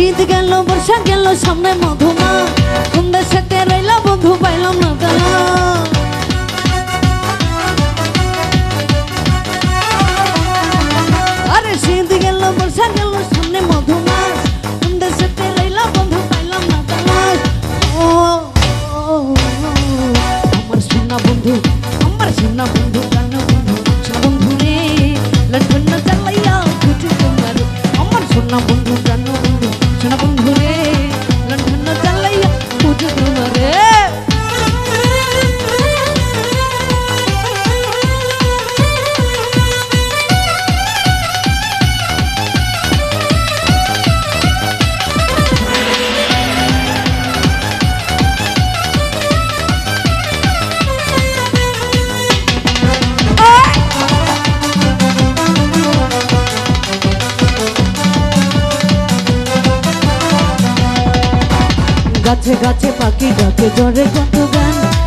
শীত গেল, বর্ষা গেল, সামনে মধুমা। কোন দেশেতে রইলা বন্ধু, পাইলাম না তারা। আরে শীত গেল, বর্ষা গেল, সামনে মধুমা। কোন দেশেতে রইলা বন্ধু, পাইলাম না তারা। ও আমার সোনা বন্ধু, আমার সোনা বন্ধু, প্রাণ বন্ধু বন্ধু রে। লন্ডন চালাইয়া আমার সোনা বন্ধু, প্রাণ বন্ধু। সোনা বন্ধু গাছে গাছে পাখি ডাকে জ্বরে কত গান।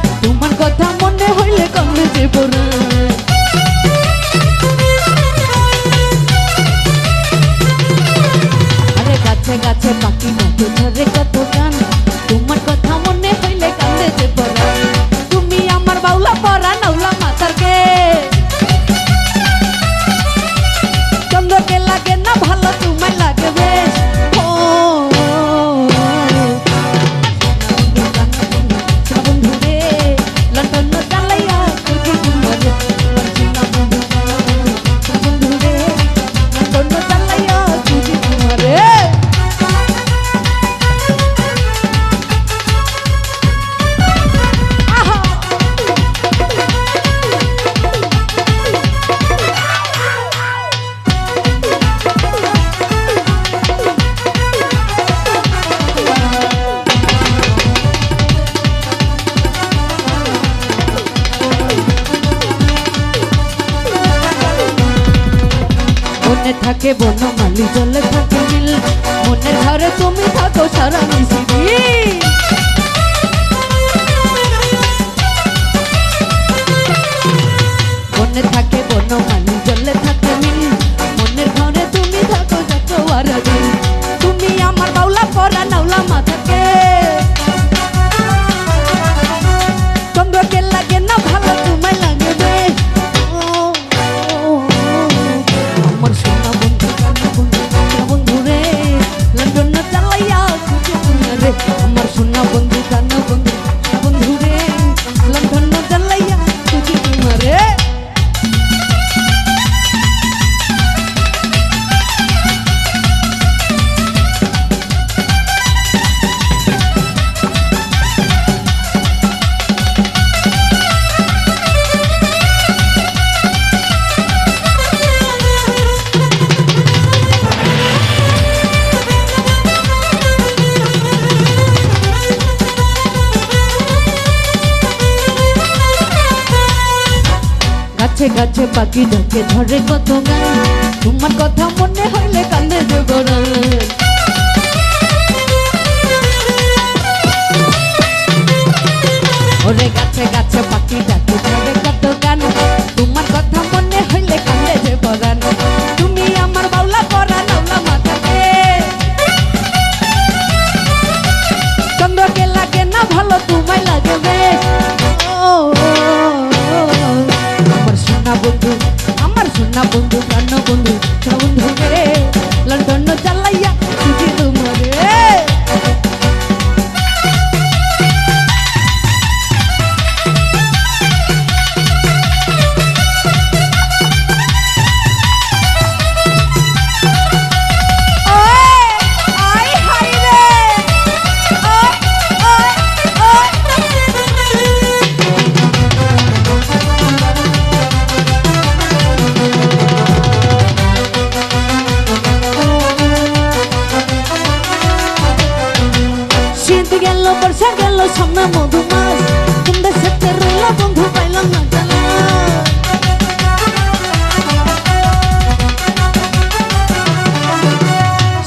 থাকে বনমালি জলে থাকে নীল। মনের ঘরে তুমি থাকো সারা মিশিয়ে মনে থাকে বনমালি আমার সোনা বন্ধু কানা বন্ধু। গাছে গাছে পাখি ডাকে ধরে কত গান? তোমার কথা মনে হইলে কান্দে জগরান বন্ধু আমার সোনা বন্ধু প্রাণ বন্ধু। সামনে মধুমাস কোন দেশেতে রইলা বন্ধু পাইলাম না জানা।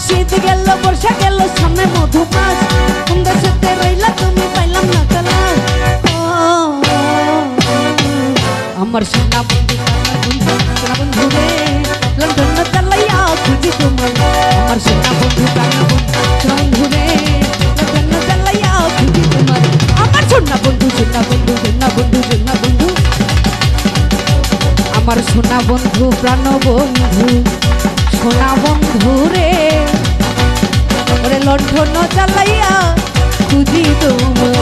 শীত গেল, বর্ষা না আমার সোনা সোনা বন্ধু প্রাণ বন্ধু সোনা বন্ধু রে। লণ্ঠন চালাইয়া খুঁজি তোমার